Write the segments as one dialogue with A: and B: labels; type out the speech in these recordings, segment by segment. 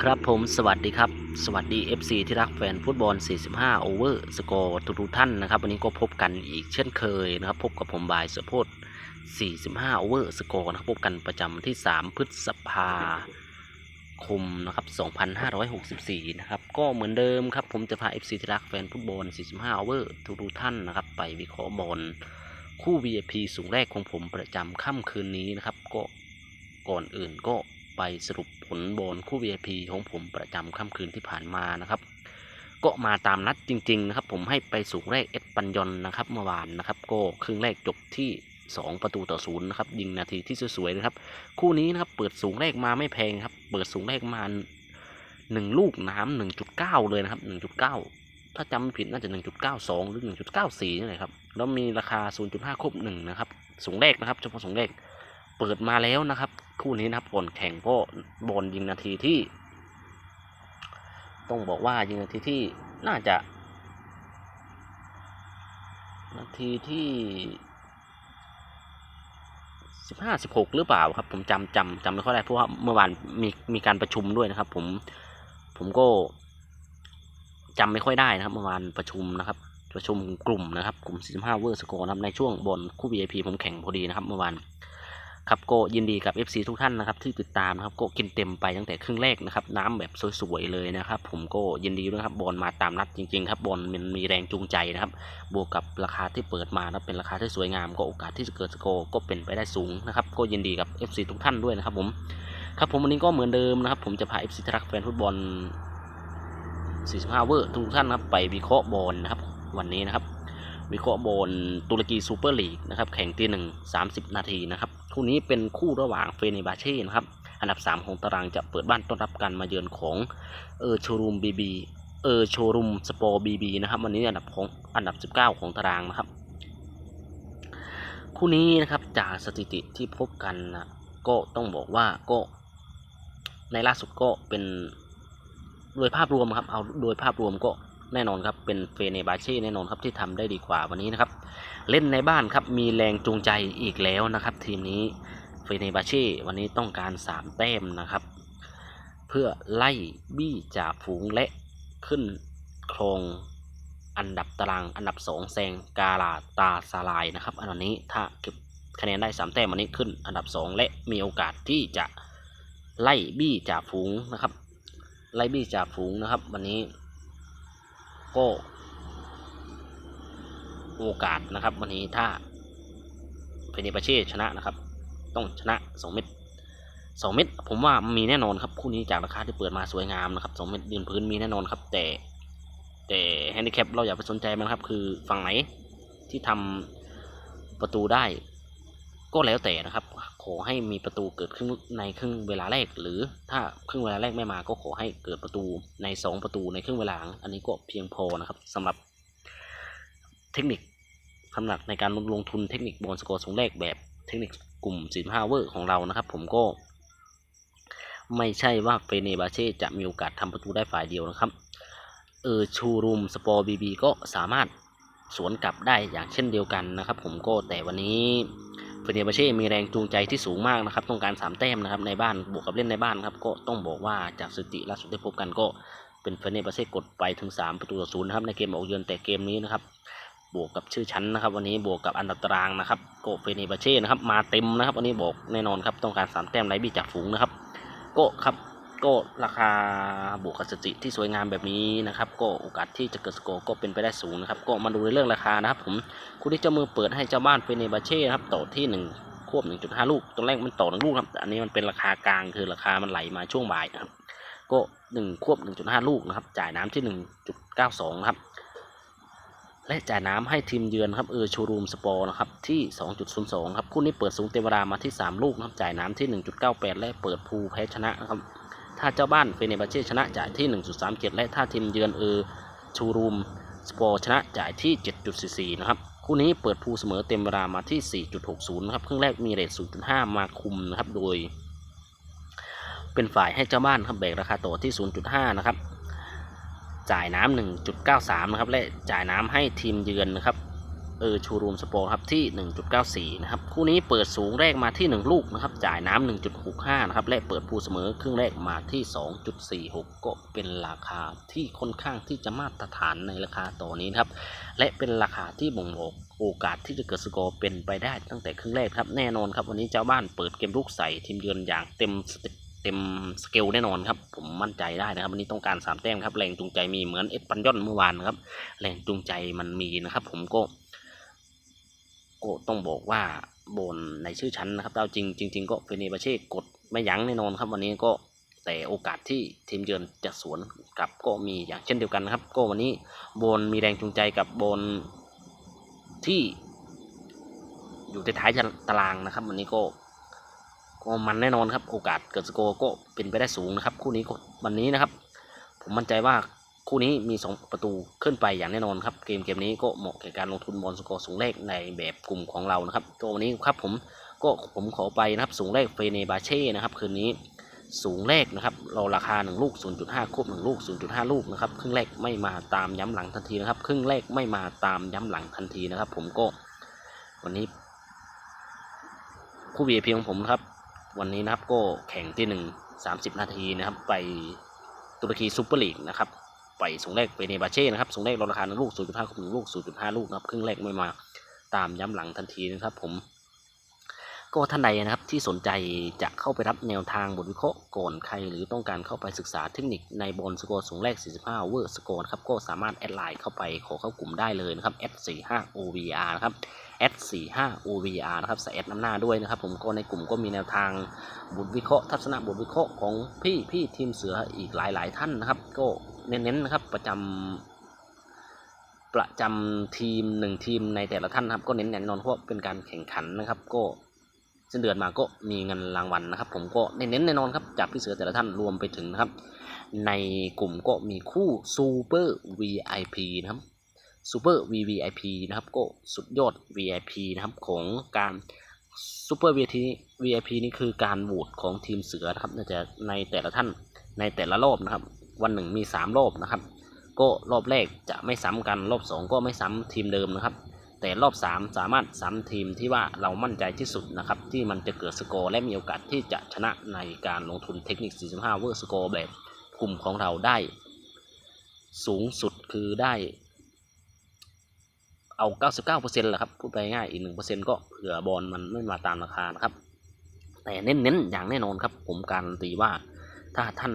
A: ครับผมสวัสดีครับสวัสดี FC ที่รักแฟนฟุตบอล 45 โอเวอร์สกอร์ทุกท่านนะครับ วันนี้ก็พบกันอีกเช่นเคยนะครับ พบกับผมบายสือโพด45 โอเวอร์สกอร์นะครับพบกันประจำที่ 3 พฤษภาคมนะครับ 2564 นะครับ ก็เหมือนเดิมครับ ผมจะพา FC ที่รักแฟนฟุตบอล 45 โอเวอร์ทุกท่านนะครับ ไปวิเคราะห์บอลคู่ VIP สูงแรกของผมประจำค่ำคืนนี้นะครับ ก็ก่อนอื่นก็ ไปสรุปผลบอลคู่ VIP ของผมประจำค่ำคืนที่ผ่านมานะครับ ก็มาตามนัดจริงๆนะครับ ผมให้ไปสูงแรกเอ็ดปัญยอนนะครับเมื่อวานนะครับ ก็ครึ่งแรกจบที่ 2 ประตูต่อศูนย์นะครับยิงนาทีที่สวยๆนะครับ คู่นี้นะครับเปิดสูงแรกมาไม่แพงครับ เปิดสูงแรกมาหนึ่งลูกน้ำหนึ่งจุดเก้าเลยนะครับหนึ่งจุดเก้าถ้าจำไม่ผิดน่าจะหนึ่งจุดเก้าสองหรือหนึ่งจุดเก้าสี่นี่แหละครับแล้วมีราคาศูนย์จุดห้าครบหนึ่งนะครับสูงแรกนะครับเฉพาะสูงแรก เปิดมาแล้วนะครับ คู่นี้นะครับก่อนแข่งก็บอลยิงนาทีที่ ต้องบอกว่ายิงนาทีที่น่าจะ นาทีที่สิบห้าสิบหกหรือเปล่าครับ ผมจำจำจำไม่ค่อยได้เพราะว่าเมื่อวานมีมีการประชุมด้วยนะครับ ผมผมก็จำไม่ค่อยได้นะครับเมื่อวานประชุมนะครับ ประชุมกลุ่มนะครับ กลุ่ม45เวอร์สกอร์นะครับในช่วงบอลคู่ VIP ผมแข่งพอดีนะครับเมื่อวาน ครับก็ยินดีกับ FC ทุกท่านนะครับที่ติดตามนะครับก็กินเต็มไปตั้งแต่ครึ่งแรกนะครับน้ำแบบสวยๆเลยนะครับผมก็ยินดีด้วยครับบอลมาตามนัดจริงๆครับบอลมันมีแรงจูงใจนะครับบวกกับราคาที่เปิดมานะเป็นราคาที่สวยงามก็โอกาสที่จะเกิดสกอร์ก็เป็นไปได้สูงนะครับก็ยินดีกับ FC ทุกท่านด้วยนะครับผมครับผมวันนี้ก็เหมือนเดิมนะครับผมจะพา FC ทรักแฟนฟุตบอล 45 เวอร์ทุกท่านนครับไปวิเคราะห์บอลนะครับวันนี้นะครับวิเคราะห์บอลตุรกีซูเปอร์ลีกนะครับแข่งตีหนึ่งสามสิบนาทีนะครับ คู่นี้เป็นคู่ระหว่างเฟเนบาเช่นะครับ อันดับ 3 ของตารางจะเปิดบ้านต้อนรับการมาเยือนของเออโชรูมบีบีเออโชรูมสปอร์บีบีนะครับ วันนี้อันดับของอันดับ 19 ของตารางนะครับ คู่นี้นะครับจากสถิติที่พบกันนะก็ต้องบอกว่าก็ในล่าสุดก็เป็นโดยภาพรวมครับ เอาโดยภาพรวมก็ แน่นอนครับเป็นเฟเนบาเช่แน่นอนครับที่ทำได้ดีกว่าวันนี้นะครับ เล่นในบ้านครับมีแรงจูงใจอีกแล้วนะครับ ทีมนี้เฟเนบาเช่วันนี้ต้องการ 3 แต้มนะครับ เพื่อไล่บี้จ่าฝูงและขึ้นครองอันดับตารางอันดับ 2แซงกาลาตาซาลายนะครับ อันนี้ถ้าเก็บคะแนนได้ 3 แต้มวันนี้ขึ้นอันดับ 2 และมีโอกาสที่จะไล่บี้จ่าฝูงนะครับ ไล่บี้จ่าฝูงนะครับ วันนี้ ก็โอกาสนะครับ วันนี้ถ้าเฟเนปาเช่ชนะนะครับ ต้องชนะ 2 เม็ด2 เม็ดผมว่ามีแน่นอนครับคู่นี้จากราคาที่เปิดมาสวยงามนะครับ 2 เม็ดยืนพื้นมีแน่นอนครับ แต่แต่แฮนดิแคปเราอย่าไปสนใจมันครับ คือฝั่งไหนที่ทำประตูได้ ก็แล้วแต่นะครับ ขอให้มีประตูเกิดขึ้นในครึ่งเวลาแรก หรือถ้าครึ่งเวลาแรกไม่มาก็ขอให้เกิดประตูใน 2 ประตูในครึ่งเวลาหลัง อันนี้ก็เพียงพอนะครับสำหรับเทคนิคสำหรับในการลงทุนเทคนิคบอลสกอร์สูงแรกแบบเทคนิคกลุ่ม45เวอร์ของเรานะครับ ผมก็ ไม่ใช่ว่าเฟเนบาเช่จะมีโอกาสทำประตูได้ฝ่ายเดียวนะครับเออชูรูมสปอร์บีบีก็สามารถสวนกลับได้อย่างเช่นเดียวกันนะครับ ผมก็แต่วันนี้ เฟเนบาเช่มีแรงจูงใจที่สูงมากนะครับ ต้องการ 3 แต้มนะครับในบ้านบวกกับเล่นในบ้านครับก็ต้องบอกว่าจากสติล่าสุดที่พบกันก็เป็นเฟเนบาเช่กดไปถึง 3 ประตูต่อศูนย์นะครับในเกมออกเยือนแต่เกมนี้นะครับบวกกับชื่อชั้นนะครับ วันนี้บวกกับอันดับตารางนะครับโกเฟเนบาเช่นะครับมาเต็มนะครับ วันนี้บอกแน่นอนครับต้องการ 3 แต้มไรบีจากฝูงนะครับก็ครับ ก็ราคาบวกกับสติที่สวยงามแบบนี้นะครับ ก็โอกาสที่จะเกิดสกอร์ก็เป็นไปได้สูงนะครับ ก็มาดูในเรื่องราคานะครับ ผมคุณที่เจ้ามือเปิดให้เจ้าบ้านเฟเนบาเช่นะครับต่อที่ 1 ควบ 1.5 ลูกตอนแรกมันต่อหนึ่งลูกครับแต่อันนี้มันเป็นราคากลางคือราคามันไหลมาช่วงบ่ายนะครับ ก็ 1 ควบ 1.5 ลูกนะครับ จ่ายน้ำที่ 1.92นะครับและจ่ายน้ำให้ทีมเยือนครับเออชูรูมสปอร์นะครับที่ 2.02 ครับคู่นี้เปิดสูงเต็มเวลามาที่ 3 ลูกนะครับจ่ายน้ำที่ 1.98 และเปิดภูแพ้ชนะครับ ถ้าเจ้าบ้านเฟเนบาเช่ชนะจ่ายที่ 1.37 และถ้าทีมเยือนเออชูรูมสปอร์ชนะจ่ายที่ 7.44 นะครับ คู่นี้เปิดภูเสมอเต็มเวลามาที่ 4.60 นะครับ ครึ่งแรกมีเรท 0.5 มาคุมนะครับ โดย เป็นฝ่ายให้เจ้าบ้านครับแบกราคาต่อที่ 0.5 นะครับ จ่ายน้ำ1.93 นะครับ และจ่ายน้ำให้ทีมเยือนนะครับ เออชูรูมสปอร์ครับที่ 1.94 นะครับ คู่นี้เปิดสูงแรกมาที่ 1 ลูกนะครับ จ่ายน้ำ1.65 นะครับ และเปิดผู้เสมอครึ่งแรกมาที่ 2.46 ก็เป็นราคาที่ค่อนข้างที่จะมาตรฐานในราคาตัวนี้นะครับ และเป็นราคาที่บ่งบอกโอกาสที่จะเกิดสกอร์เป็นไปได้ตั้งแต่ครึ่งแรกครับแน่นอนครับ วันนี้เจ้าบ้านเปิดเกมลุกใส่ทีมเยือนอย่างเต็มสเต็ปเต็มสเกลแน่นอนครับ ผมมั่นใจได้นะครับ วันนี้ต้องการสามแต้มครับแรงจูงใจมีเหมือนเอ็ดปันย่อนเมื่อวานนะครับแรงจูงใจมันมีนะครับ ผมก็ ก็ต้องบอกว่าโบนในชื่อชั้นนะครับเอาจริงจริง ๆ ก็เฟเนบาเช่กดไม่ยั้งแน่นอนครับวันนี้ก็แต่โอกาสที่ทีมเยือนจะสวนกลับก็มีอย่างเช่นเดียวกันนะครับ ก็วันนี้โบนมีแรงจูงใจกับโบนที่อยู่ท้ายตารางนะครับ วันนี้ก็ก็มันแน่นอนครับ โอกาสเกิดสกอร์ก็เป็นไปได้สูงนะครับ คู่นี้ก็วันนี้นะครับ ผมมั่นใจว่า คู่นี้มี 2 ประตูขึ้นไปอย่างแน่นอนครับ เกมเกมนี้ก็เหมาะแก่การลงทุนบอลสกอร์สูงแรกในแบบกลุ่มของเรานะครับตัววันนี้ครับผมก็ผมขอไปนะครับสูงแรกเฟเนบาเช่นะครับคืนนี้สูงแรกนะครับเราราคา 1 ลูก 0.5ควบ1ลูก 0.5 ลูกนะครับครึ่งแรกไม่มาตามย้ำหลังทันทีนะครับครึ่งแรกไม่มาตามย้ำหลังทันทีนะครับ ผมก็วันนี้ คู่ VIP ของผมนะครับ วันนี้นะครับก็แข่งที่หนึ่งสามสิบนาทีนะครับ ไปตุรกีซูเปอร์ลีกนะครับ ไปสูงแรกไปในบาเช่นะครับสูงแรกลดราคาหนึ่งลูก 0.5คูณหนึ่งลูก 0.5 ลูกนะครับครึ่งแรกไม่มาตามย้ำหลังทันทีนะครับผมก็ท่านใดนะครับที่สนใจจะเข้าไปรับแนวทางบทวิเคราะห์ก่อนใคร หรือต้องการเข้าไปศึกษาเทคนิคในบอลสกอร์สูงแรก 45 เวอร์สกอร์ครับก็สามารถแอดไลน์เข้าไปขอเข้ากลุ่มได้เลยนะครับ s 4 5 OVR นะครับ s 4 5 OVR นะครับใส่แอดน้ำหน้าด้วยนะครับ ผมก็ในกลุ่มก็มีแนวทางบทวิเคราะห์ทัศนะบทวิเคราะห์ของพี่พี่ทีมเสืออีกหลาย ๆ ท่านนะครับ ก็ เน้นๆนะครับประจำประจำทีมหนึ่งทีมในแต่ละท่านครับ ก็เน้นแน่นอนเพราะเป็นการแข่งขันนะครับ ก็สิ้นเดือนมาก็มีเงินรางวัลนะครับ ผมก็เน้นๆแน่นอนครับจากพี่เสือแต่ละท่านรวมไปถึงนะครับ ในกลุ่มก็มีคู่ซูเปอร์ VIP นะครับซูเปอร์ VVIP นะครับก็สุดยอด VIP นะครับของการซูเปอร์ VIP VIP นี่คือการโหวตของทีมเสือนะครับน่าจะในแต่ละท่านในแต่ละรอบนะครับ วันหนึ่งมี 3 รอบนะครับ ก็รอบแรกจะไม่ซ้ำกันรอบ 2 ก็ไม่ซ้ำทีมเดิมนะครับ แต่รอบ 3 สามารถซ้ำทีมที่ว่าเรามั่นใจที่สุดนะครับ ที่มันจะเกิดสกอร์และมีโอกาสที่จะชนะในการลงทุนเทคนิค 45 เวอร์สกอร์แบบกลุ่มของเราได้ สูงสุดคือได้เอา 99%แหละครับ พูดไปง่าย อีก 1%ก็เผื่อบอลมันไม่มาตามราคานะครับ แต่เน้นๆ อย่างแน่นอนครับ ผมการันตีว่าถ้าท่าน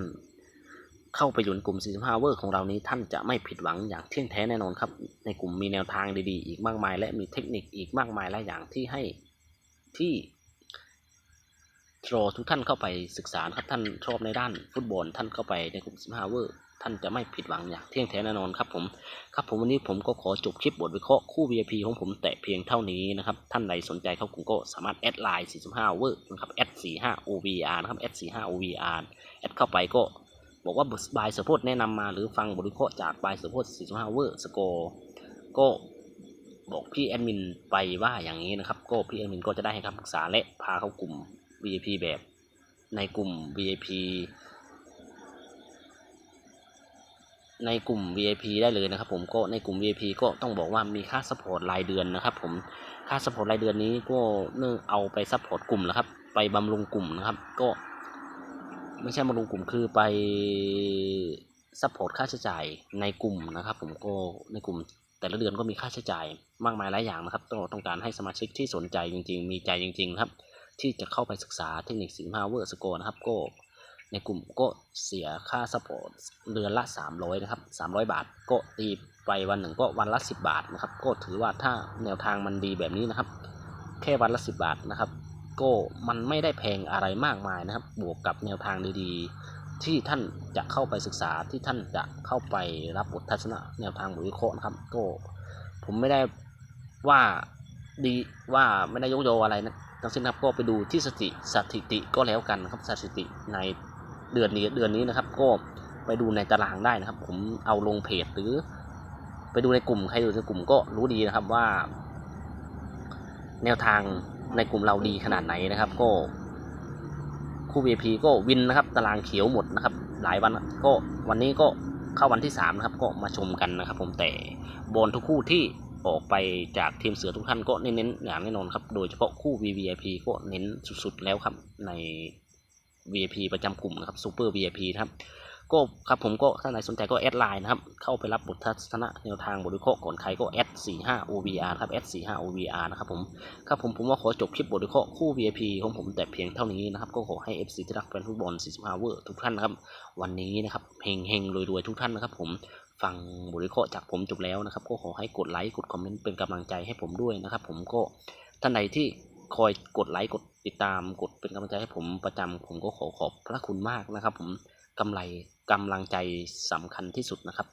A: เข้าไปอยู่ในกลุ่ม 45 เวอร์ของเรานี้ท่านจะไม่ผิดหวังอย่างเที่ยงแท้แน่นอนครับ ในกลุ่มมีแนวทางดีๆ อีกมากมาย และมีเทคนิคอีกมากมายหลายอย่างที่ให้ที่รอทุกท่านเข้าไปศึกษาครับท่านชอบในด้านฟุตบอลท่านเข้าไปในกลุ่ม 15 เวอร์ท่านจะไม่ผิดหวังอย่างเที่ยงแท้แน่นอนครับผมครับผมวันนี้ผมก็ขอจบคลิปบทวิเคราะห์คู่ VIP ของผมแต่เพียงเท่านี้นะครับท่านใดสนใจเข้ากลุ่มก็สามารถแอดไลน์45 เวอร์นะครับแอด45 OVR นะครับแอด45 OVR แอดเข้าไปก็ บอกว่าบายสปอร์ตแนะนำมาหรือฟังบทวิเคราะห์จากบายสปอร์ต45เวอร์สกอร์ก็บอกพี่แอดมินไปว่าอย่างนี้นะครับ ก็พี่แอดมินก็จะได้ให้คำปรึกษาและพาเข้ากลุ่ม VIP แบบในกลุ่ม VIP ในกลุ่ม VIP ได้เลยนะครับ ผมก็ในกลุ่ม VIP ก็ต้องบอกว่ามีค่าซัพพอร์ตรายเดือนนะครับ ผมค่าซัพพอร์ตรายเดือนนี้ก็เนื่องเอาไปซัพพอร์ตกลุ่มนะครับ ไปบำรุงกลุ่มนะครับ ก็ ไม่ใช่บำรุงกลุ่มคือไปซัพพอร์ตค่าใช้จ่ายในกลุ่มนะครับ ผมก็ในกลุ่มแต่ละเดือนก็มีค่าใช้จ่ายมากมายหลายอย่างนะครับต้องต้องการให้สมาชิกที่สนใจจริง ๆ มีใจจริงๆครับ ที่จะเข้าไปศึกษาเทคนิค15เวอร์สโกนะครับก็ในกลุ่มก็เสียค่าซัพพอร์ตเดือนละ 300 นะครับ 300 บาท ก็ตีไปวันหนึ่งก็วันละ 10 บาทนะครับ ก็ถือว่าถ้าแนวทางมันดีแบบนี้นะครับ แค่วันละ 10 บาทนะครับ ก็มันไม่ได้แพงอะไรมากมายนะครับ บวกกับแนวทางดีๆ ที่ท่านจะเข้าไปศึกษาที่ท่านจะเข้าไปรับบททัศนะแนวทางบทวิเคราะห์นะครับก็ผมไม่ได้ว่าดีว่าไม่ได้ยกโยอะไรนะทั้งสิ้นครับก็ไปดูที่สติสถิติก็แล้วกันนะครับสถิติในเดือนนี้เดือนนี้นะครับ ก็ไปดูในตารางได้นะครับ ผมเอาลงเพจหรือ ไปดูในกลุ่มใครอยู่ในกลุ่มก็รู้ดีนะครับว่า แนวทาง ในกลุ่มเราดีขนาดไหนนะครับ ก็ คู่ VIP ก็วินนะครับ ตารางเขียวหมดนะครับ หลายวันก็วันนี้ก็เข้าวันที่สามนะครับก็มาชมกันนะครับ ผมแต่บอลทุกคู่ที่ออกไปจากทีมเสือทุกท่านก็เน้นๆอย่างแน่นอนครับ โดยเฉพาะคู่ VVIP ก็เน้นสุดๆแล้วครับใน VIP ประจำกลุ่มนะครับ Super VIP ครับ ก็ครับผมก็ถ้าไหนสนใจก็แอดไลน์นะครับ เข้าไปรับบททัศนะแนวทางบทวิเคราะห์ก่อนใครก็แอด45 OVR ครับแอด45 OVR นะครับผมครับผมผมว่าขอจบคลิปบทวิเคราะห์คู่ VIP ของผมแต่เพียงเท่านี้นะครับ ก็ขอให้ FC ที่รักแฟนฟุตบอล 45 เวอร์ทุกท่านนะครับ วันนี้นะครับเฮงเฮงรวยรวยๆทุกท่านนะครับผมฟังบทวิเคราะห์จากผมจบแล้วนะครับ ก็ขอให้กดไลค์กดคอมเมนต์เป็นกำลังใจให้ผมด้วยนะครับ ผมก็ท่านใดที่คอยกดไลค์กดติดตามกดเป็นกำลังใจให้ผมประจำผมก็ขอขอบพระคุณมากนะครับ ผมกำไร กำลังใจสำคัญที่สุดนะครับ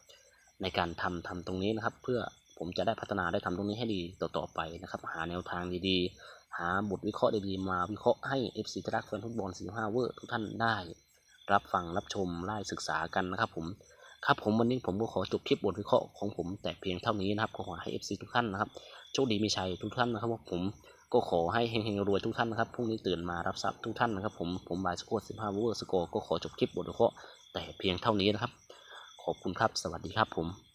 A: ในการทำทำตรงนี้นะครับ เพื่อผมจะได้พัฒนาได้ทำตรงนี้ให้ดีต่อๆไปนะครับ หาแนวทางดีๆ หาบทวิเคราะห์ดีๆมาวิเคราะห์ให้ FC ที่รักแฟนฟุตบอล45เวอร์ทุกท่านได้ รับฟังรับชมไล่ศึกษากันนะครับผมครับผมวันนี้ผมก็ขอจบคลิปบทวิเคราะห์ของผมแต่เพียงเท่านี้นะครับก็ขอให้ FC ทุกท่านนะครับโชคดีมีชัยทุกท่านนะครับว่าผมก็ขอให้เฮงๆรวยทุกท่านนะครับพรุ่งนี้ตื่นมารับทรัพย์ทุกท่านนะครับผมผมบายสโกร์15เวอร์สโกก็ขอจบคลิปบทวิเคราะห์ แต่เพียงเท่านี้นะครับ ขอบคุณครับ สวัสดีครับผม